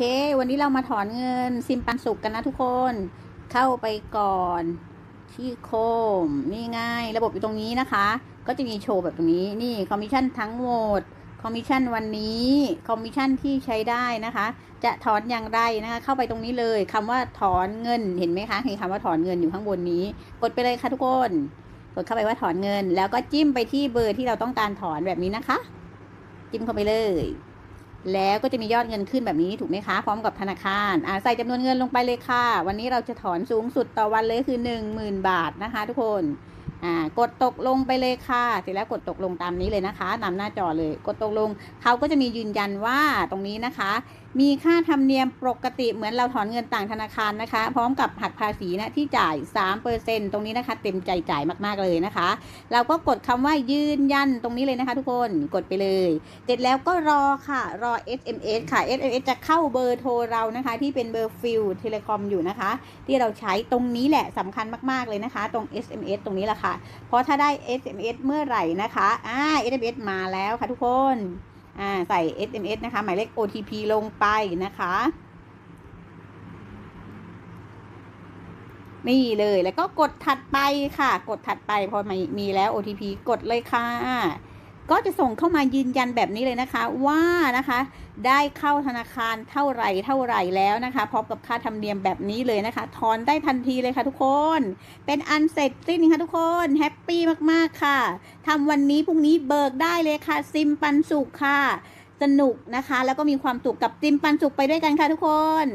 เค วันนี้เรามาถอนเงินซิมปันสุกกันนะทุกคน เข้าไปก่อนที่โคม นี่ง่าย ระบบอยู่ตรงนี้นะคะ ก็จะมีโชว์แบบตรงนี้ นี่คอมมิชชั่นทั้งหมด คอมมิชชั่นวันนี้ คอมมิชชั่นที่ใช้ได้นะคะ จะถอนอย่างไรนะคะ เข้าไปตรงนี้เลยคำว่าถอนเงิน เห็นไหมคะเห็นคำว่าถอนเงินอยู่ข้างบนนี้ กดไปเลยค่ะทุกคน กดเข้าไปว่าถอนเงิน แล้วก็จิ้มไปที่เบอร์ที่เราต้องการถอนแบบนี้นะคะ จิ้มเข้าไปเลย แล้วก็จะมียอดเงินขึ้นแบบนี้ถูกไหมคะ พร้อมกับธนาคารอ่าใส่จำนวนเงินลงไปเลยค่ะ วันนี้เราจะถอนสูงสุดต่อวันเลยคือ 1 0,000 บาทนะคะ ทุกคนอ่ากดตกลงไปเลยค่ะ เสร็จแล้วกดตกลงตามนี้เลยนะคะนำหน้าจอเลย กดตกลงเขาก็จะมียืนยันว่าตรงนี้นะคะมีค่าธรรมเนียมปกติเหมือนเราถอนเงินต่างธนาคารนะคะ พร้อมกับหักภาษีนะที่จ่าย 3%ตรงนี้นะคะ เต็มใจจ่ายมากๆเลยนะคะ เราก็กดคำว่ายืนยันตรงนี้เลยนะคะ ทุกคนกดไปเลยเสร็จแล้วก็รอค่ะรอ SMS ค่ะ SMS จะเข้าเบอร์โทรเรานะคะ ที่เป็นเบอร์ฟิลเทเลคอมอยู่นะคะ ที่เราใช้ตรงนี้แหละสำคัญมากๆเลยนะคะ ตรง SMS ตรงนี้แหละค่ะ เพราะถ้าได้ SMS เมื่อไหร่นะคะอ่า SMS มาแล้วค่ะทุกคน ใส่ SMS นะคะ หมายเลข OTP ลงไปนะคะ นี่เลยแล้วก็กดถัดไปค่ะ กดถัดไปพอมีมีแล้ว OTP กดเลยค่ะ ก็จะส่งเข้ามายืนยันแบบนี้เลยนะคะว่านะคะ ได้เข้าธนาคารเท่าไหร่เท่าไหร่แล้วนะคะพร้อมกับค่าธรรมเนียมแบบนี้เลยนะคะถอนได้ทันทีเลยค่ะทุกคน เป็นอันเสร็จสิ้นค่ะทุกคนแฮปปี้มากๆค่ะทำวันนี้พรุ่งนี้เบิกได้เลยค่ะ ซิมปันสุขค่ะ สนุกนะคะ แล้วก็มีความสุขกับซิมปันสุขไปด้วยกันค่ะทุกคน